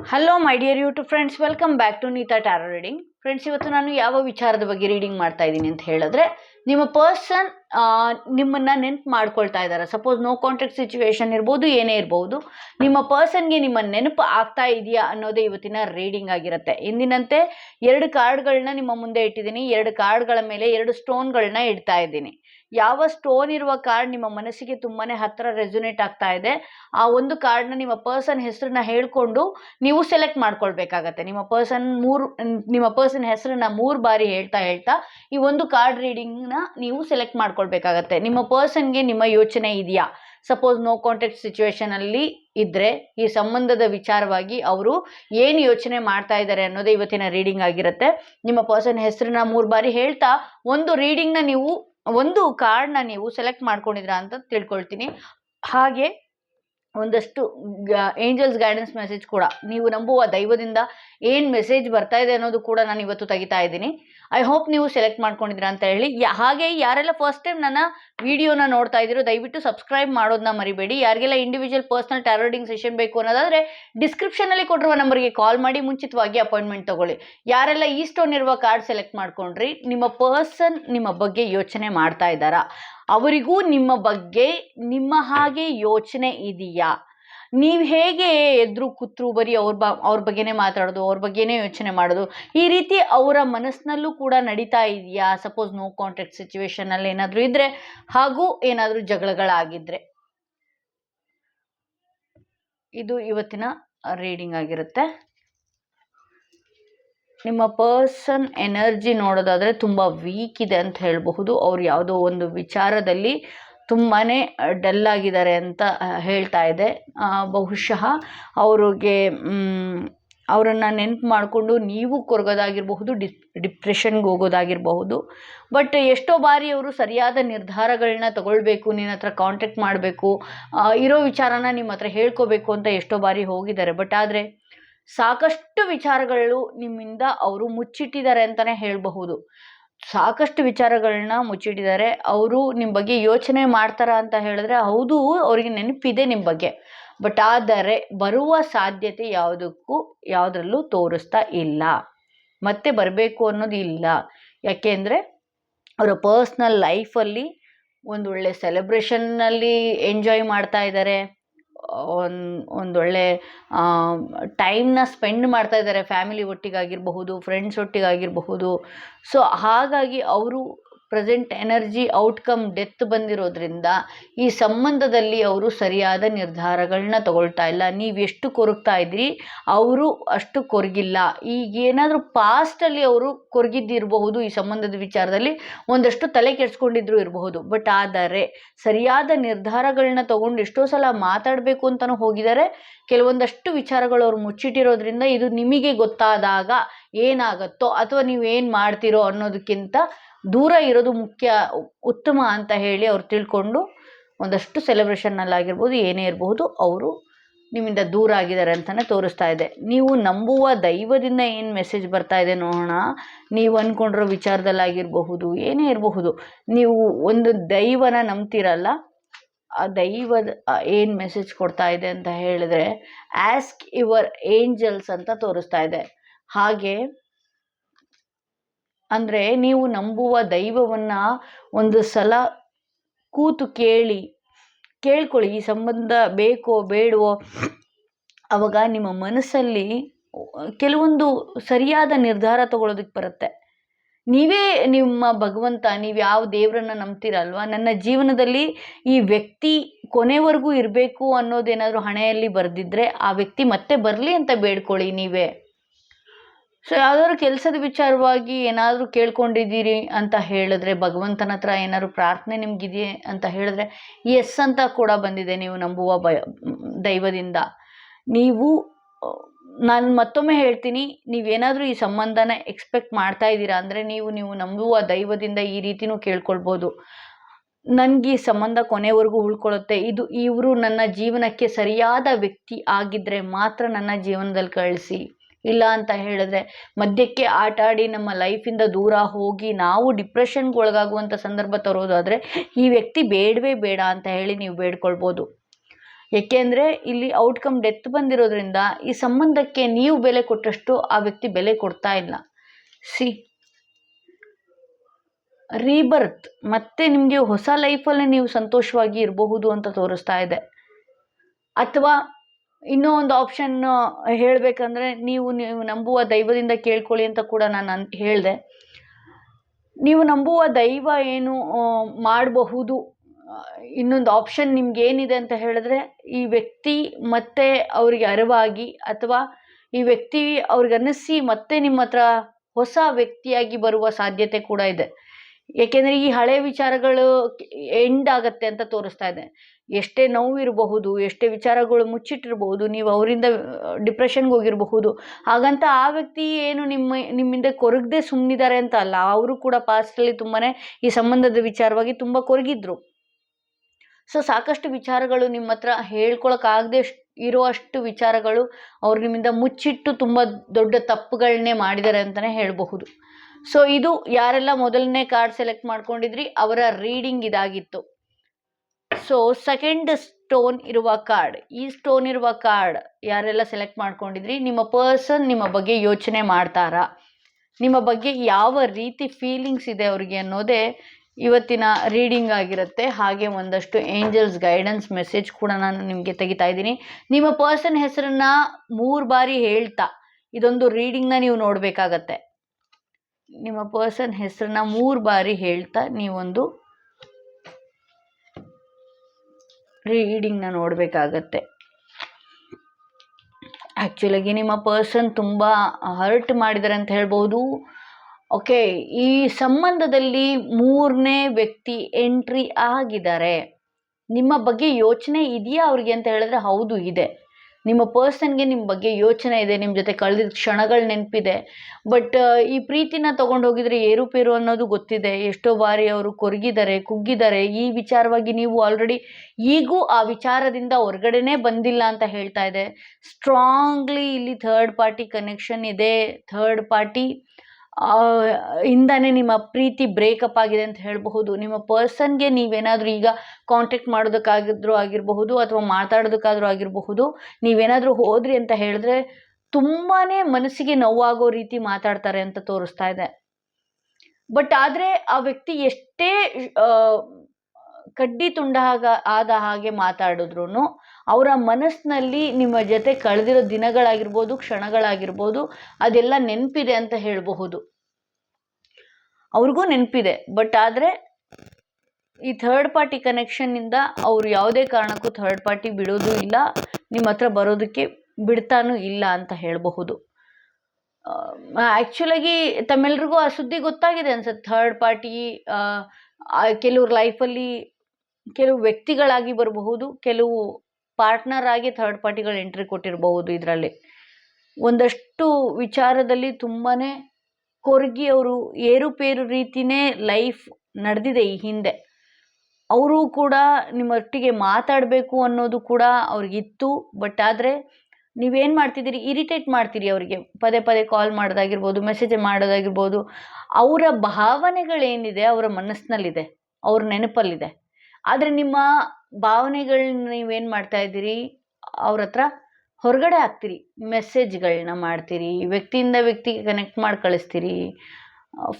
Hello my dear YouTube friends welcome back to Neeta tarot reading friends ಇವತ್ತು ನಾನು ಯಾವ ವಿಚಾರದ ಬಗ್ಗೆ ರೀಡಿಂಗ್ ಮಾಡ್ತಾ ಇದ್ದೀನಿ ಅಂತ ಹೇಳಿದ್ರೆ, ನಿಮ್ಮ ಪರ್ಸನ್ ನಿಮ್ಮನ್ನು ನೆನಪು ಮಾಡ್ಕೊಳ್ತಾ ಇದ್ದಾರೆ. ಸಪೋಸ್ ನೋ ಕಾಂಟ್ಯಾಕ್ಟ್ ಸಿಚುವೇಶನ್ ಇರ್ಬೋದು, ಏನೇ ಇರ್ಬೋದು, ನಿಮ್ಮ ಪರ್ಸನ್ಗೆ ನಿಮ್ಮ ನೆನಪು ಆಗ್ತಾ ಇದೆಯಾ ಅನ್ನೋದೇ ಇವತ್ತಿನ ರೀಡಿಂಗ್ ಆಗಿರುತ್ತೆ. ಎಂದಿನಂತೆ ಎರಡು ಕಾರ್ಡ್ಗಳನ್ನ ನಿಮ್ಮ ಮುಂದೆ ಇಟ್ಟಿದ್ದೀನಿ. ಎರಡು ಕಾರ್ಡ್ಗಳ ಮೇಲೆ ಎರಡು ಸ್ಟೋನ್ಗಳನ್ನ ಇಡ್ತಾ ಇದ್ದೀನಿ. ಯಾವ ಸ್ಟೋನ್ ಇರುವ ಕಾರ್ಡ್ ನಿಮ್ಮ ಮನಸ್ಸಿಗೆ ತುಂಬಾನೇ ಹತ್ತಿರ ರೆಸೊನೇಟ್ ಆಗ್ತಾ ಇದೆ, ಆ ಒಂದು ಕಾರ್ಡ್ನ ನಿಮ್ಮ ಪರ್ಸನ್ ಹೆಸರನ್ನ ಹೇಳ್ಕೊಂಡು ನೀವು ಸೆಲೆಕ್ಟ್ ಮಾಡ್ಕೊಳ್ಬೇಕಾಗತ್ತೆ. ನಿಮ್ಮ ಪರ್ಸನ್ ಮೂರು, ನಿಮ್ಮ ಪರ್ಸನ್ ಹೆಸರನ್ನ ಮೂರು ಬಾರಿ ಹೇಳ್ತಾ ಹೇಳ್ತಾ ಈ ಒಂದು ಕಾರ್ಡ್ ರೀಡಿಂಗ್ನ ನೀವು ಸೆಲೆಕ್ಟ್ ಮಾಡ್ಕೊಳ್ಬೇಕಾಗತ್ತೆ. ನಿಮ್ಮ ಪರ್ಸನ್ಗೆ ನಿಮ್ಮ ಯೋಚನೆ ಇದೆಯಾ? ಸಪೋಸ್ ನೋ ಕಾಂಟ್ಯಾಕ್ಟ್ ಸಿಚುವೇಶನ್ ಅಲ್ಲಿ ಇದ್ರೆ ಈ ಸಂಬಂಧದ ವಿಚಾರವಾಗಿ ಅವರು ಏನು ಯೋಚನೆ ಮಾಡ್ತಾ ಇದ್ದಾರೆ ಅನ್ನೋದೇ ಇವತ್ತಿನ ರೀಡಿಂಗ್ ಆಗಿರುತ್ತೆ. ನಿಮ್ಮ ಪರ್ಸನ್ ಹೆಸರನ್ನ ಮೂರು ಬಾರಿ ಹೇಳ್ತಾ ಒಂದು ರೀಡಿಂಗ್ನ ನೀವು ಒಂದು ಕಾರ್ಡ್ನ ನೀವು ಸೆಲೆಕ್ಟ್ ಮಾಡ್ಕೊಂಡಿದ್ದೀರಾ ಅಂತ ತಿಳ್ಕೊಳ್ತೀನಿ. ಹಾಗೆ ಒಂದಷ್ಟು ಏಂಜಲ್ಸ್ ಗೈಡೆನ್ಸ್ ಮೆಸೇಜ್ ಕೂಡ. ನೀವು ನಂಬುವ ದೈವದಿಂದ ಏನು ಮೆಸೇಜ್ ಬರ್ತಾ ಇದೆ ಅನ್ನೋದು ಕೂಡ ನಾನು ಇವತ್ತು ತೆಗಿತಾ ಇದ್ದೀನಿ. ಐ ಹೋಪ್ ನೀವು ಸೆಲೆಕ್ಟ್ ಮಾಡ್ಕೊಂಡಿದ್ದೀರಾ ಅಂತ ಹೇಳಿ. ಹಾಗೆ ಯಾರೆಲ್ಲ ಫಸ್ಟ್ ಟೈಮ್ ನನ್ನ ವಿಡಿಯೋನ ನೋಡ್ತಾ ಇದ್ದೀರೋ, ದಯವಿಟ್ಟು ಸಬ್ಸ್ಕ್ರೈಬ್ ಮಾಡೋದನ್ನ ಮರಿಬೇಡಿ. ಯಾರಿಗೆಲ್ಲ ಇಂಡಿವಿಜುವಲ್ ಪರ್ಸನಲ್ ಟ್ಯಾರೋಡಿಂಗ್ ಸೆಷನ್ ಬೇಕು ಅನ್ನೋದಾದರೆ ಡಿಸ್ಕ್ರಿಪ್ಷನಲ್ಲಿ ಕೊಟ್ಟಿರುವ ನಂಬರ್ಗೆ ಕಾಲ್ ಮಾಡಿ, ಮುಂಚಿತವಾಗಿ ಅಪಾಯಿಂಟ್ಮೆಂಟ್ ತಗೊಳ್ಳಿ. ಯಾರೆಲ್ಲ ಈ ಸ್ಟೋನ್ ಇರುವ ಕಾರ್ಡ್ ಸೆಲೆಕ್ಟ್ ಮಾಡ್ಕೊಂಡ್ರಿ, ನಿಮ್ಮ ಪರ್ಸನ್ ನಿಮ್ಮ ಬಗ್ಗೆ ಯೋಚನೆ ಮಾಡ್ತಾ ಇದ್ದಾರಾ? ಅವರಿಗೂ ನಿಮ್ಮ ಬಗ್ಗೆ ನಿಮ್ಮ ಹಾಗೆ ಯೋಚನೆ ಇದೆಯಾ? ನೀವು ಹೇಗೆ ಎದ್ರು ಕೂತ್ರು ಬರೀ ಅವ್ರ ಬ, ಅವ್ರ ಬಗ್ಗೆನೇ ಮಾತಾಡೋದು, ಅವ್ರ ಬಗ್ಗೆನೇ ಯೋಚನೆ ಮಾಡೋದು? ಈ ರೀತಿ ಅವರ ಮನಸ್ಸಿನಲ್ಲೂ ಕೂಡ ನಡೀತಾ ಇದೆಯಾ? ಸಪೋಸ್ ನೋ ಕಾಂಟ್ಯಾಕ್ಟ್ ಸಿಚುವೇಶನಲ್ಲಿ ಏನಾದರೂ ಇದ್ದರೆ ಹಾಗೂ ಏನಾದರೂ ಜಗಳಗಳಾಗಿದ್ದರೆ ಇದು ಇವತ್ತಿನ ರೀಡಿಂಗ್ ಆಗಿರುತ್ತೆ. ನಿಮ್ಮ ಪರ್ಸನ್ ಎನರ್ಜಿ ನೋಡೋದಾದರೆ ತುಂಬ ವೀಕ್ ಇದೆ ಅಂತ ಹೇಳಬಹುದು. ಅವ್ರು ಯಾವುದೋ ಒಂದು ವಿಚಾರದಲ್ಲಿ ತುಂಬಾ ಡಲ್ ಆಗಿದ್ದಾರೆ ಅಂತ ಹೇಳ್ತಾ ಇದೆ. ಬಹುಶಃ ಅವ್ರಿಗೆ ಅವರನ್ನು ನೆನಪು ಮಾಡಿಕೊಂಡು ನೀವು ಕೊರಗೋದಾಗಿರಬಹುದು ಡಿಪ್ ಡಿಪ್ರೆಷನ್ಗೆ ಹೋಗೋದಾಗಿರಬಹುದು. ಬಟ್ ಎಷ್ಟೋ ಬಾರಿ ಅವರು ಸರಿಯಾದ ನಿರ್ಧಾರಗಳನ್ನ ತಗೊಳ್ಬೇಕು, ನಿನ್ನ ಹತ್ರ ಕಾಂಟ್ಯಾಕ್ಟ್ ಮಾಡಬೇಕು ಇರೋ ವಿಚಾರನ ನಿಮ್ಮ ಹತ್ರ ಹೇಳ್ಕೋಬೇಕು ಅಂತ ಎಷ್ಟೋ ಬಾರಿ ಹೋಗಿದ್ದಾರೆ. ಬಟ್ ಆದರೆ ಸಾಕಷ್ಟು ವಿಚಾರಗಳು ನಿಮ್ಮಿಂದ ಅವರು ಮುಚ್ಚಿಟ್ಟಿದ್ದಾರೆ ಅಂತಲೇ ಹೇಳಬಹುದು. ಸಾಕಷ್ಟು ವಿಚಾರಗಳನ್ನ ಮುಚ್ಚಿಟ್ಟಿದ್ದಾರೆ. ಅವರು ನಿಮ್ಮ ಬಗ್ಗೆ ಯೋಚನೆ ಮಾಡ್ತಾರ ಅಂತ ಹೇಳಿದ್ರೆ ಹೌದು, ಅವರಿಗೆ ನೆನಪಿದೆ ನಿಮ್ಮ ಬಗ್ಗೆ. ಬಟ್ ಆದರೆ ಬರುವ ಸಾಧ್ಯತೆ ಯಾವುದಕ್ಕೂ ಯಾವುದರಲ್ಲೂ ತೋರಿಸ್ತಾ ಇಲ್ಲ. ಮತ್ತೆ ಬರಬೇಕು ಅನ್ನೋದು ಇಲ್ಲ. ಯಾಕೆಂದರೆ ಅವರ ಪರ್ಸ್ನಲ್ ಲೈಫಲ್ಲಿ ಒಂದು ಒಳ್ಳೆ ಸೆಲೆಬ್ರೇಷನ್ನಲ್ಲಿ ಎಂಜಾಯ್ ಮಾಡ್ತಾ ಇದ್ದಾರೆ. ಒಂದು ಒಂದೊಳ್ಳೆ ಟೈಮ್ನ ಸ್ಪೆಂಡ್ ಮಾಡ್ತಾ ಇದ್ದಾರೆ ಫ್ಯಾಮಿಲಿ ಒಟ್ಟಿಗಾಗಿರಬಹುದು ಫ್ರೆಂಡ್ಸ್ ಒಟ್ಟಿಗಾಗಿರಬಹುದು. ಸೊ ಹಾಗಾಗಿ ಅವರು ಪ್ರೆಸೆಂಟ್ ಎನರ್ಜಿ ಔಟ್ಕಮ್ ಡೆತ್ ಬಂದಿರೋದ್ರಿಂದ ಈ ಸಂಬಂಧದಲ್ಲಿ ಅವರು ಸರಿಯಾದ ನಿರ್ಧಾರಗಳನ್ನ ತಗೊಳ್ತಾ ಇಲ್ಲ. ನೀವು ಎಷ್ಟು ಕೊರಗ್ತಾ ಇದ್ರಿ? ಅವರು ಅಷ್ಟು ಕೊರಗಿಲ್ಲ. ಈಗೇನಾದರೂ ಪಾಸ್ಟಲ್ಲಿ ಅವರು ಕೊರಗಿದ್ದಿರಬಹುದು ಈ ಸಂಬಂಧದ ವಿಚಾರದಲ್ಲಿ, ಒಂದಷ್ಟು ತಲೆ ಕೆಡಿಸ್ಕೊಂಡಿದ್ರು ಇರಬಹುದು. ಬಟ್ ಆದರೆ ಸರಿಯಾದ ನಿರ್ಧಾರಗಳನ್ನ ತಗೊಂಡು ಎಷ್ಟೋ ಸಲ ಮಾತಾಡಬೇಕು ಅಂತಲೂ ಹೋಗಿದ್ದಾರೆ. ಕೆಲವೊಂದಷ್ಟು ವಿಚಾರಗಳು ಅವ್ರು ಮುಚ್ಚಿಟ್ಟಿರೋದ್ರಿಂದ ಇದು ನಿಮಗೆ ಗೊತ್ತಾದಾಗ ಏನಾಗುತ್ತೋ ಅಥವಾ ನೀವು ಏನು ಮಾಡ್ತೀರೋ ಅನ್ನೋದಕ್ಕಿಂತ ದೂರ ಇರೋದು ಮುಖ್ಯ, ಉತ್ತಮ ಅಂತ ಹೇಳಿ ಅವ್ರು ತಿಳ್ಕೊಂಡು ಒಂದಷ್ಟು ಸೆಲೆಬ್ರೇಷನ್ನಲ್ಲಾಗಿರ್ಬೋದು ಏನೇ ಇರಬಹುದು ಅವರು ನಿಮ್ಮಿಂದ ದೂರ ಆಗಿದ್ದಾರೆ ಅಂತಲೇ ತೋರಿಸ್ತಾ ಇದೆ. ನೀವು ನಂಬುವ ದೈವದಿಂದ ಏನು ಮೆಸೇಜ್ ಬರ್ತಾ ಇದೆ ನೋಡೋಣ. ನೀವು ಅಂದ್ಕೊಂಡಿರೋ ವಿಚಾರದಲ್ಲಾಗಿರಬಹುದು, ಏನೇ ಇರಬಹುದು. ನೀವು ಒಂದು ದೈವನ ನಂಬ್ತಿರಲ್ಲ ಆ ದೈವದ ಏನು ಮೆಸೇಜ್ ಕೊಡ್ತಾ ಇದೆ ಅಂತ ಹೇಳಿದ್ರೆ ಆಸ್ಕ್ ಯುವರ್ ಏಂಜಲ್ಸ್ ಅಂತ ತೋರಿಸ್ತಾ ಇದೆ. ಹಾಗೆ, ಅಂದರೆ ನೀವು ನಂಬುವ ದೈವವನ್ನು ಒಂದು ಸಲ ಕೂತು ಕೇಳಿ, ಕೇಳ್ಕೊಳ್ಳಿ, ಈ ಸಂಬಂಧ ಬೇಕೋ ಬೇಡವೋ, ಅವಾಗ ನಿಮ್ಮ ಮನಸ್ಸಲ್ಲಿ, ಕೆಲವೊಂದು ಸರಿಯಾದ ನಿರ್ಧಾರ ತಗೊಳ್ಳೋದಕ್ಕೆ ಬರುತ್ತೆ. ನೀವೇ ನಿಮ್ಮ ಭಗವಂತ, ನೀವು ಯಾವ ದೇವರನ್ನ ನಂಬ್ತೀರಲ್ವ? ನನ್ನ ಜೀವನದಲ್ಲಿ ಈ ವ್ಯಕ್ತಿ ಕೊನೆವರೆಗೂ ಇರಬೇಕು ಅನ್ನೋದೇನಾದರೂ ಹಣೆಯಲ್ಲಿ ಬರೆದಿದ್ರೆ ಆ ವ್ಯಕ್ತಿ ಮತ್ತೆ ಬರಲಿ ಅಂತ ಬೇಡ್ಕೊಳ್ಳಿ ನೀವೇ. ಸೊ ಯಾವುದಾದ್ರು ಕೆಲಸದ ವಿಚಾರವಾಗಿ ಏನಾದರೂ ಕೇಳ್ಕೊಂಡಿದ್ದೀರಿ ಅಂತ ಹೇಳಿದ್ರೆ, ಭಗವಂತನ ಹತ್ರ ಏನಾದ್ರು ಪ್ರಾರ್ಥನೆ ನಿಮಗಿದೆ ಅಂತ ಹೇಳಿದ್ರೆ ಎಸ್ ಅಂತ ಕೂಡ ಬಂದಿದೆ ನೀವು ನಂಬುವ ಬ ದೈವದಿಂದ. ನೀವು ನಾನು ಮತ್ತೊಮ್ಮೆ ಹೇಳ್ತೀನಿ, ನೀವೇನಾದರೂ ಈ ಸಂಬಂಧನ ಎಕ್ಸ್ಪೆಕ್ಟ್ ಮಾಡ್ತಾ ಇದ್ದೀರಾ ಅಂದರೆ ನೀವು ನೀವು ನಂಬುವ ದೈವದಿಂದ ಈ ರೀತಿನೂ ಕೇಳ್ಕೊಳ್ಬೋದು. ನನಗೆ ಈ ಸಂಬಂಧ ಕೊನೆವರೆಗೂ ಉಳ್ಕೊಳ್ಳುತ್ತೆ. ಇದು ಇವರು ನನ್ನ ಜೀವನಕ್ಕೆ ಸರಿಯಾದ ವ್ಯಕ್ತಿ ಆಗಿದ್ದರೆ ಮಾತ್ರ ನನ್ನ ಜೀವನದಲ್ಲಿ ಕಳಿಸಿ. ಇಲ್ಲ ಅಂತ ಹೇಳಿದ್ರೆ ಮಧ್ಯಕ್ಕೆ ಆಟ ಆಡಿ ನಮ್ಮ ಲೈಫಿಂದ ದೂರ ಹೋಗಿ ನಾವು ಡಿಪ್ರೆಷನ್ಗೆ ಒಳಗಾಗುವಂಥ ಸಂದರ್ಭ ತರೋದಾದರೆ ಈ ವ್ಯಕ್ತಿ ಬೇಡವೇ ಬೇಡ ಅಂತ ಹೇಳಿ ನೀವು ಬೇಡ್ಕೊಳ್ಬೋದು. ಏಕೆಂದರೆ ಇಲ್ಲಿ ಔಟ್ಕಮ್ ಡೆತ್ ಬಂದಿರೋದ್ರಿಂದ ಈ ಸಂಬಂಧಕ್ಕೆ ನೀವು ಬೆಲೆ ಕೊಟ್ಟಷ್ಟು ಆ ವ್ಯಕ್ತಿ ಬೆಲೆ ಕೊಡ್ತಾ ಇಲ್ಲ. ಸಿ. ರೀಬರ್ತ್ ಮತ್ತೆ ನಿಮಗೆ ಹೊಸ ಲೈಫಲ್ಲಿ ನೀವು ಸಂತೋಷವಾಗಿ ಇರಬಹುದು ಅಂತ ತೋರಿಸ್ತಾ ಇದೆ. ಅಥವಾ ಇನ್ನೂ ಒಂದು ಆಪ್ಷನ್ ಹೇಳಬೇಕಂದ್ರೆ ನೀವು ನೀವು ನಂಬುವ ದೈವದಿಂದ ಕೇಳ್ಕೊಳ್ಳಿ ಅಂತ ಕೂಡ ನಾನು ಹೇಳಿದೆ. ನೀವು ನಂಬುವ ದೈವ ಏನು ಮಾಡಬಹುದು ಇನ್ನೊಂದು ಆಪ್ಷನ್ ನಿಮ್ಗೆ ಏನಿದೆ ಅಂತ ಹೇಳಿದ್ರೆ, ಈ ವ್ಯಕ್ತಿ ಮತ್ತೆ ಅವರಿಗೆ ಅರಿವಾಗಿ ಅಥವಾ ಈ ವ್ಯಕ್ತಿ ಅವ್ರಿಗೆ ಅನ್ನಿಸಿ ಮತ್ತೆ ನಿಮ್ಮ ಹತ್ರ ಹೊಸ ವ್ಯಕ್ತಿಯಾಗಿ ಬರುವ ಸಾಧ್ಯತೆ ಕೂಡ ಇದೆ. ಏಕೆಂದರೆ ಈ ಹಳೆ ವಿಚಾರಗಳು ಎಂಡ್ ಆಗತ್ತೆ ಅಂತ ತೋರಿಸ್ತಾ ಇದೆ. ಎಷ್ಟೇ ನೋವು ಇರಬಹುದು ಎಷ್ಟೇ ವಿಚಾರಗಳು ಮುಚ್ಚಿಟ್ಟಿರಬಹುದು, ನೀವು ಅವರಿಂದ ಡಿಪ್ರೆಷನ್ಗೆ ಹೋಗಿರಬಹುದು, ಹಾಗಂತ ಆ ವ್ಯಕ್ತಿ ಏನು ನಿಮ್ಮ, ನಿಮ್ಮಿಂದ ಕೊರಗದೆ ಸುಮ್ಮನಿದ್ದಾರೆ ಅಂತ ಅಲ್ಲ, ಅವರು ಕೂಡ ಪಾಸ್ಟಲ್ಲಿ ತುಂಬಾ ಈ ಸಂಬಂಧದ ವಿಚಾರವಾಗಿ ತುಂಬ ಕೊರಗಿದ್ರು. ಸೊ ಸಾಕಷ್ಟು ವಿಚಾರಗಳು ನಿಮ್ಮ ಹತ್ರ ಹೇಳ್ಕೊಳಕ್ಕಾಗದೆ ಇರುವಷ್ಟು ವಿಚಾರಗಳು ಅವ್ರು ನಿಮ್ಮಿಂದ ಮುಚ್ಚಿಟ್ಟು ತುಂಬ ದೊಡ್ಡ ತಪ್ಪುಗಳನ್ನೇ ಮಾಡಿದ್ದಾರೆ ಅಂತಲೇ ಹೇಳಬಹುದು. ಸೊ ಇದು ಯಾರೆಲ್ಲ ಮೊದಲನೇ ಕಾರ್ಡ್ ಸೆಲೆಕ್ಟ್ ಮಾಡ್ಕೊಂಡಿದ್ರಿ ಅವರ ರೀಡಿಂಗ್ ಇದಾಗಿತ್ತು. ಸೊ ಸೆಕೆಂಡ್ ಸ್ಟೋನ್ ಇರುವ ಕಾರ್ಡ್, ಈ ಸ್ಟೋನ್ ಇರುವ ಕಾರ್ಡ್ ಯಾರೆಲ್ಲ ಸೆಲೆಕ್ಟ್ ಮಾಡ್ಕೊಂಡಿದ್ರಿ, ನಿಮ್ಮ ಪರ್ಸನ್ ನಿಮ್ಮ ಬಗ್ಗೆ ಯೋಚನೆ ಮಾಡ್ತಾರಾ, ನಿಮ್ಮ ಬಗ್ಗೆ ಯಾವ ರೀತಿ ಫೀಲಿಂಗ್ಸ್ ಇದೆ ಅವ್ರಿಗೆ ಅನ್ನೋದೇ ಇವತ್ತಿನ ರೀಡಿಂಗ್ ಆಗಿರುತ್ತೆ. ಹಾಗೆ ಒಂದಷ್ಟು ಏಂಜಲ್ಸ್ ಗೈಡೆನ್ಸ್ ಮೆಸೇಜ್ ಕೂಡ ನಾನು ನಿಮಗೆ ತೆಗಿತಾ ಇದ್ದೀನಿ. ನಿಮ್ಮ ಪರ್ಸನ್ ಹೆಸರನ್ನ ಮೂರು ಬಾರಿ ಹೇಳ್ತಾ ಇದೊಂದು ರೀಡಿಂಗ್ನ ನೀವು ನೋಡಬೇಕಾಗತ್ತೆ. ನಿಮ್ಮ ಪರ್ಸನ್ ಹೆಸರನ್ನ ಮೂರು ಬಾರಿ ಹೇಳ್ತಾ ನೀವೊಂದು ರೀಡಿಂಗ್ನ ನೋಡಬೇಕಾಗತ್ತೆ. ಆ್ಯಕ್ಚುಲಾಗಿ ನಿಮ್ಮ ಪರ್ಸನ್ ತುಂಬ ಹರ್ಟ್ ಮಾಡಿದ್ದಾರೆ ಅಂತ ಹೇಳ್ಬೋದು. ಓಕೆ, ಈ ಸಂಬಂಧದಲ್ಲಿ ಮೂರನೇ ವ್ಯಕ್ತಿ ಎಂಟ್ರಿ ಆಗಿದ್ದಾರೆ. ನಿಮ್ಮ ಬಗ್ಗೆ ಯೋಚನೆ ಇದೆಯಾ ಅವ್ರಿಗೆ ಅಂತ ಹೇಳಿದ್ರೆ ಹೌದು, ಇದೆ. ನಿಮ್ಮ ಪರ್ಸನ್ಗೆ ನಿಮ್ಮ ಬಗ್ಗೆ ಯೋಚನೆ ಇದೆ, ನಿಮ್ಮ ಜೊತೆ ಕಳೆದಿದ್ದ ಕ್ಷಣಗಳು ನೆನಪಿದೆ. ಬಟ್ ಈ ಪ್ರೀತಿನ ತೊಗೊಂಡು ಹೋಗಿದ್ರೆ ಏರುಪೇರು ಅನ್ನೋದು ಗೊತ್ತಿದೆ. ಎಷ್ಟೋ ಬಾರಿ ಅವರು ಕೊರಗಿದ್ದಾರೆ, ಕುಗ್ಗಿದ್ದಾರೆ. ಈ ವಿಚಾರವಾಗಿ ನೀವು ಆಲ್ರೆಡಿ ಈಗೂ ಆ ವಿಚಾರದಿಂದ ಹೊರಗಡೆನೇ ಬಂದಿಲ್ಲ ಅಂತ ಹೇಳ್ತಾ ಇದೆ. ಸ್ಟ್ರಾಂಗ್ಲಿ ಇಲ್ಲಿ ಥರ್ಡ್ ಪಾರ್ಟಿ ಕನೆಕ್ಷನ್ ಇದೆ. ಥರ್ಡ್ ಪಾರ್ಟಿ ಇಂದಾನೆ ನಿಮ್ಮ ಪ್ರೀತಿ ಬ್ರೇಕಪ್ ಆಗಿದೆ ಅಂತ ಹೇಳಬಹುದು. ನಿಮ್ಮ ಪರ್ಸನ್ಗೆ ನೀವೇನಾದರೂ ಈಗ ಕಾಂಟ್ಯಾಕ್ಟ್ ಮಾಡೋದಕ್ಕಾಗಿದ್ರೂ ಆಗಿರಬಹುದು ಅಥವಾ ಮಾತಾಡೋದಕ್ಕಾದರೂ ಆಗಿರಬಹುದು. ನೀವೇನಾದರೂ ಹೋದ್ರಿ ಅಂತ ಹೇಳಿದ್ರೆ ತುಂಬಾ ಮನಸ್ಸಿಗೆ ನೋವಾಗೋ ರೀತಿ ಮಾತಾಡ್ತಾರೆ ಅಂತ ತೋರಿಸ್ತಾ ಇದೆ. ಬಟ್ ಆದರೆ ಆ ವ್ಯಕ್ತಿ ಎಷ್ಟೇ ಕಡ್ಡಿ ತುಂಡ ಹಾಗ ಆದ ಹಾಗೆ ಮಾತಾಡಿದ್ರು ಅವರ ಮನಸ್ಸಿನಲ್ಲಿ ನಿಮ್ಮ ಜೊತೆ ಕಳೆದಿರೋ ದಿನಗಳಾಗಿರ್ಬೋದು, ಕ್ಷಣಗಳಾಗಿರ್ಬೋದು, ಅದೆಲ್ಲ ನೆನಪಿದೆ ಅಂತ ಹೇಳಬಹುದು. ಅವ್ರಿಗೂ ನೆನಪಿದೆ, ಬಟ್ ಆದರೆ ಈ ಥರ್ಡ್ ಪಾರ್ಟಿ ಕನೆಕ್ಷನ್ನಿಂದ ಅವರು ಯಾವುದೇ ಕಾರಣಕ್ಕೂ ಥರ್ಡ್ ಪಾರ್ಟಿ ಬಿಡೋದು ಇಲ್ಲ, ನಿಮ್ಮ ಹತ್ರ ಬರೋದಕ್ಕೆ ಬಿಡ್ತಾನೂ ಇಲ್ಲ ಅಂತ ಹೇಳಬಹುದು. ಆ್ಯಕ್ಚುಲಾಗಿ ತಮ್ಮೆಲ್ರಿಗೂ ಆ ಸುದ್ದಿ ಗೊತ್ತಾಗಿದೆ ಅನ್ಸುತ್ತೆ. ಥರ್ಡ್ ಪಾರ್ಟಿ ಕೆಲವ್ರ ಲೈಫಲ್ಲಿ ಕೆಲವು ವ್ಯಕ್ತಿಗಳಾಗಿ ಬರಬಹುದು, ಕೆಲವು ಪಾರ್ಟ್ನರ್ ಆಗಿ ಥರ್ಡ್ ಪಾರ್ಟಿಗಳು ಎಂಟ್ರಿ ಕೊಟ್ಟಿರಬಹುದು ಇದರಲ್ಲಿ. ಒಂದಷ್ಟು ವಿಚಾರದಲ್ಲಿ ತುಂಬಾ ಕೊರಗಿ ಅವರು ಏರುಪೇರು ರೀತಿನೇ ಲೈಫ್ ನಡೆದಿದೆ ಈ ಹಿಂದೆ. ಅವರು ಕೂಡ ನಿಮ್ಮೊಟ್ಟಿಗೆ ಮಾತಾಡಬೇಕು ಅನ್ನೋದು ಕೂಡ ಅವ್ರಿಗಿತ್ತು. ಬಟ್ ಆದರೆ ನೀವೇನು ಮಾಡ್ತಿದ್ದೀರಿ? ಇರಿಟೇಟ್ ಮಾಡ್ತೀರಿ ಅವರಿಗೆ. ಪದೇ ಪದೇ ಕಾಲ್ ಮಾಡೋದಾಗಿರ್ಬೋದು ಮೆಸೇಜ್ ಮಾಡೋದಾಗಿರ್ಬೋದು. ಅವರ ಭಾವನೆಗಳೇನಿದೆ, ಅವರ ಮನಸ್ಸಿನಲ್ಲಿದೆ, ಅವ್ರ ನೆನಪಲ್ಲಿದೆ. ಆದರೆ ನಿಮ್ಮ ಭಾವನೆಗಳನ್ನ ನೀವೇನು ಮಾಡ್ತಾ ಇದ್ದೀರಿ? ಅವ್ರ ಹತ್ರ ಹೊರಗಡೆ ಹಾಕ್ತೀರಿ. ಮೆಸೇಜ್ಗಳನ್ನ ಮಾಡ್ತೀರಿ. ವ್ಯಕ್ತಿಯಿಂದ ವ್ಯಕ್ತಿಗೆ ಕನೆಕ್ಟ್ ಮಾಡಿ ಕಳಿಸ್ತೀರಿ.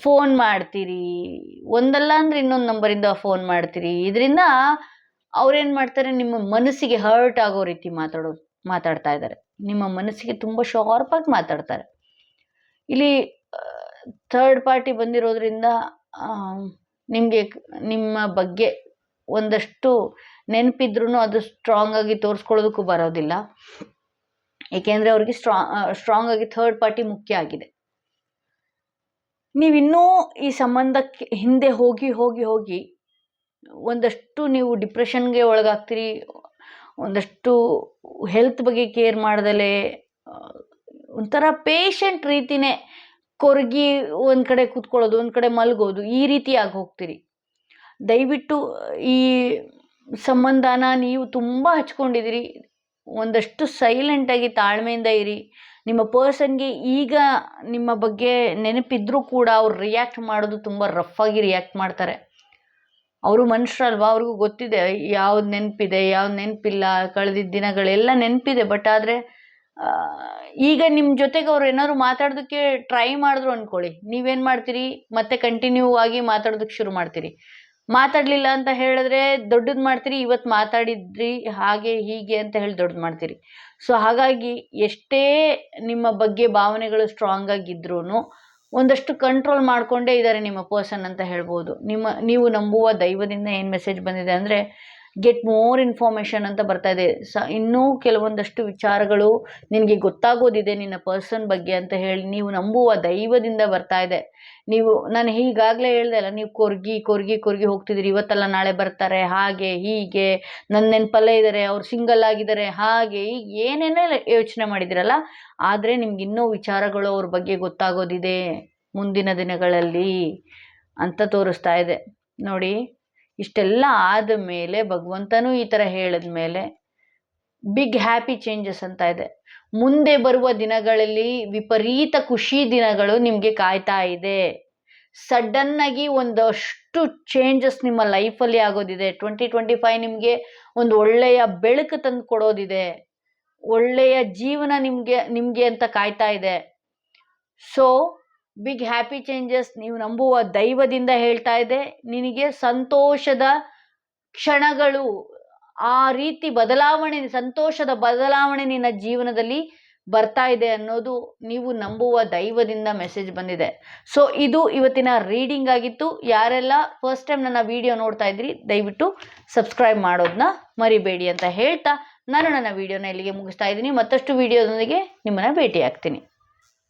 ಫೋನ್ ಮಾಡ್ತೀರಿ. ಒಂದಲ್ಲ ಅಂದ್ರೆ ಇನ್ನೊಂದು ನಂಬರಿಂದ ಫೋನ್ ಮಾಡ್ತೀರಿ. ಇದರಿಂದ ಅವ್ರೇನು ಮಾಡ್ತಾರೆ, ನಿಮ್ಮ ಮನಸ್ಸಿಗೆ ಹರ್ಟ್ ಆಗೋ ರೀತಿ ಮಾತಾಡೋದು ಮಾತಾಡ್ತಾ ಇದ್ದಾರೆ ನಿಮ್ಮ ಮನಸ್ಸಿಗೆ ತುಂಬ ಶಾರ್ಪಾಗಿ ಮಾತಾಡ್ತಾರೆ. ಇಲ್ಲಿ ಥರ್ಡ್ ಪಾರ್ಟಿ ಬಂದಿರೋದ್ರಿಂದ ನಿಮಗೆ, ನಿಮ್ಮ ಬಗ್ಗೆ ಒಂದಷ್ಟು ನೆನಪಿದ್ರೂ ಅದು ಸ್ಟ್ರಾಂಗ್ ಆಗಿ ತೋರಿಸ್ಕೊಳ್ಳೋದಕ್ಕೂ ಬರೋದಿಲ್ಲ. ಏಕೆಂದರೆ ಅವ್ರಿಗೆ ಸ್ಟ್ರಾ ಸ್ಟ್ರಾಂಗ್ ಆಗಿ ಥರ್ಡ್ ಪಾರ್ಟಿ ಮುಖ್ಯ ಆಗಿದೆ. ನೀವಿನ್ನೂ ಈ ಸಂಬಂಧಕ್ಕೆ ಹಿಂದೆ ಹೋಗಿ ಹೋಗಿ ಹೋಗಿ ಒಂದಷ್ಟು ನೀವು ಡಿಪ್ರೆಷನ್ಗೆ ಒಳಗಾಗ್ತೀರಿ, ಒಂದಷ್ಟು ಹೆಲ್ತ್ ಬಗ್ಗೆ ಕೇರ್ ಮಾಡ್ದಲೇ ಒಂಥರ ಪೇಷಂಟ್ ರೀತಿನೇ ಕೊರಗಿ ಒಂದು ಕಡೆ ಕೂತ್ಕೊಳ್ಳೋದು, ಒಂದು ಕಡೆ ಮಲಗೋದು, ಈ ರೀತಿಯಾಗಿ ಹೋಗ್ತೀರಿ. ದಯವಿಟ್ಟು ಈ ಸಂಬಂಧನ ನೀವು ತುಂಬ ಹಚ್ಕೊಂಡಿದ್ದೀರಿ. ಒಂದಷ್ಟು ಸೈಲೆಂಟಾಗಿ ತಾಳ್ಮೆಯಿಂದ ಇರಿ. ನಿಮ್ಮ ಪರ್ಸನ್ಗೆ ಈಗ ನಿಮ್ಮ ಬಗ್ಗೆ ನೆನಪಿದ್ರೂ ಕೂಡ ಅವ್ರು ರಿಯಾಕ್ಟ್ ಮಾಡೋದು ತುಂಬ ರಫ್ ಆಗಿ ರಿಯಾಕ್ಟ್ ಮಾಡ್ತಾರೆ. ಅವರು ಮನುಷ್ಯರಲ್ವಾ? ಅವ್ರಿಗೂ ಗೊತ್ತಿದೆ. ಯಾವ್ದು ನೆನಪಿದೆ, ಯಾವ್ದು ನೆನಪಿಲ್ಲ ಕಳೆದಿದ್ದ ದಿನಗಳೆಲ್ಲ ನೆನಪಿದೆ. ಬಟ್ ಆದರೆ ಈಗ ನಿಮ್ಮ ಜೊತೆಗೆ ಅವ್ರು ಏನಾದ್ರು ಮಾತಾಡೋದಕ್ಕೆ ಟ್ರೈ ಮಾಡಿದ್ರು ಅಂದ್ಕೊಳ್ಳಿ ನೀವೇನು ಮಾಡ್ತೀರಿ? ಮತ್ತೆ ಕಂಟಿನ್ಯೂ ಆಗಿ ಮಾತಾಡೋದಕ್ಕೆ ಶುರು ಮಾಡ್ತೀರಿ. ಮಾತಾಡಲಿಲ್ಲ ಅಂತ ಹೇಳಿದ್ರೆ ದೊಡ್ಡದು ಮಾಡ್ತೀರಿ ಇವತ್ತು ಮಾತಾಡಿದ್ರಿ, ಹಾಗೆ ಹೀಗೆ ಅಂತ ಹೇಳಿ ದೊಡ್ಡದು ಮಾಡ್ತೀರಿ. ಸೊ ಹಾಗಾಗಿ ಎಷ್ಟೇ ನಿಮ್ಮ ಬಗ್ಗೆ ಭಾವನೆಗಳು ಸ್ಟ್ರಾಂಗ್ ಆಗಿದ್ರೂ ಒಂದಷ್ಟು ಕಂಟ್ರೋಲ್ ಮಾಡಿಕೊಂಡೇ ಇದ್ದಾರೆ ನಿಮ್ಮ ಪರ್ಸನ್ ಅಂತ ಹೇಳ್ಬೋದು. ನಿಮ್ಮ, ನೀವು ನಂಬುವ ದೈವದಿಂದ ಏನು ಮೆಸೇಜ್ ಬಂದಿದೆ ಅಂದರೆ ಗೆಟ್ ಮೋರ್ ಇನ್ಫಾರ್ಮೇಷನ್ ಅಂತ ಬರ್ತಾ ಇದೆ. ಸ, ಇನ್ನೂ ಕೆಲವೊಂದಷ್ಟು ವಿಚಾರಗಳು ನಿನಗೆ ಗೊತ್ತಾಗೋದಿದೆ ನಿನ್ನ ಪರ್ಸನ್ ಬಗ್ಗೆ ಅಂತ ಹೇಳಿ ನೀವು ನಂಬುವ ದೈವದಿಂದ ಬರ್ತಾ ಇದೆ. ನೀವು, ನಾನು ಈಗಾಗಲೇ ಹೇಳ್ದೆ ಅಲ್ಲ, ನೀವು ಕೊರ್ಗಿ ಕೊರ್ಗಿ ಕೊರ್ಗಿ ಹೋಗ್ತಿದ್ದೀರಿ. ಇವತ್ತಲ್ಲ ನಾಳೆ ಬರ್ತಾರೆ. ಹಾಗೆ, ಹೀಗೆ ನನ್ನ ನೆನಪಲ್ಲೇ ಇದ್ದಾರೆ ಅವ್ರು ಸಿಂಗಲ್ ಆಗಿದ್ದಾರೆ ಹಾಗೆ, ಹೀಗೆ, ಏನೇನೇ ಯೋಚನೆ ಮಾಡಿದಿರಲ್ಲ, ಆದರೆ ನಿಮ್ಗೆ ಇನ್ನೂ ವಿಚಾರಗಳು ಅವ್ರ ಬಗ್ಗೆ ಗೊತ್ತಾಗೋದಿದೆ ಮುಂದಿನ ದಿನಗಳಲ್ಲಿ ಅಂತ ತೋರಿಸ್ತಾ ಇದೆ. ನೋಡಿ. ಇಷ್ಟೆಲ್ಲ ಆದ ಮೇಲೆ ಭಗವಂತನೂ ಈ ಥರ ಹೇಳಿದ ಮೇಲೆ ಬಿಗ್ ಹ್ಯಾಪಿ ಚೇಂಜಸ್ ಅಂತ ಇದೆ. ಮುಂದೆ ಬರುವ ದಿನಗಳಲ್ಲಿ ವಿಪರೀತ ಖುಷಿ ದಿನಗಳು ನಿಮಗೆ ಕಾಯ್ತಾ ಇದೆ. ಸಡನ್ನಾಗಿ ಒಂದಷ್ಟು ಚೇಂಜಸ್ ನಿಮ್ಮ ಲೈಫಲ್ಲಿ ಆಗೋದಿದೆ. ಟ್ವೆಂಟಿ ಟ್ವೆಂಟಿ ಫೈವ್ ನಿಮಗೆ ಒಂದು ಒಳ್ಳೆಯ ಬೆಳಕು ತಂದು ಕೊಡೋದಿದೆ. ಒಳ್ಳೆಯ ಜೀವನ ನಿಮಗೆ ನಿಮಗೆ ಅಂತ ಕಾಯ್ತಾ ಇದೆ. ಸೊ ಬಿಗ್ ಹ್ಯಾಪಿ ಚೇಂಜಸ್ ನೀವು ನಂಬುವ ದೈವದಿಂದ ಹೇಳ್ತಾ ಇದೆ. ನಿನಗೆ ಸಂತೋಷದ ಕ್ಷಣಗಳು, ಆ ರೀತಿ ಬದಲಾವಣೆ, ಸಂತೋಷದ ಬದಲಾವಣೆ ನಿನ್ನ ಜೀವನದಲ್ಲಿ ಬರ್ತಾ ಇದೆ ಅನ್ನೋದು ನೀವು ನಂಬುವ ದೈವದಿಂದ ಮೆಸೇಜ್ ಬಂದಿದೆ. ಸೊ ಇದು ಇವತ್ತಿನ ರೀಡಿಂಗ್ ಆಗಿತ್ತು. ಯಾರೆಲ್ಲ ಫಸ್ಟ್ ಟೈಮ್ ನನ್ನ ವಿಡಿಯೋ ನೋಡ್ತಾ ಇದ್ರಿ, ದಯವಿಟ್ಟು ಸಬ್ಸ್ಕ್ರೈಬ್ ಮಾಡೋದನ್ನ ಮರಿಬೇಡಿ ಅಂತ ಹೇಳ್ತಾ ನಾನು ನನ್ನ ವಿಡಿಯೋನ ಇಲ್ಲಿಗೆ ಮುಗಿಸ್ತಾ ಇದ್ದೀನಿ. ಮತ್ತಷ್ಟು ವಿಡಿಯೋದೊಂದಿಗೆ ನಿಮ್ಮನ್ನು ಭೇಟಿ ಆಗ್ತೀನಿ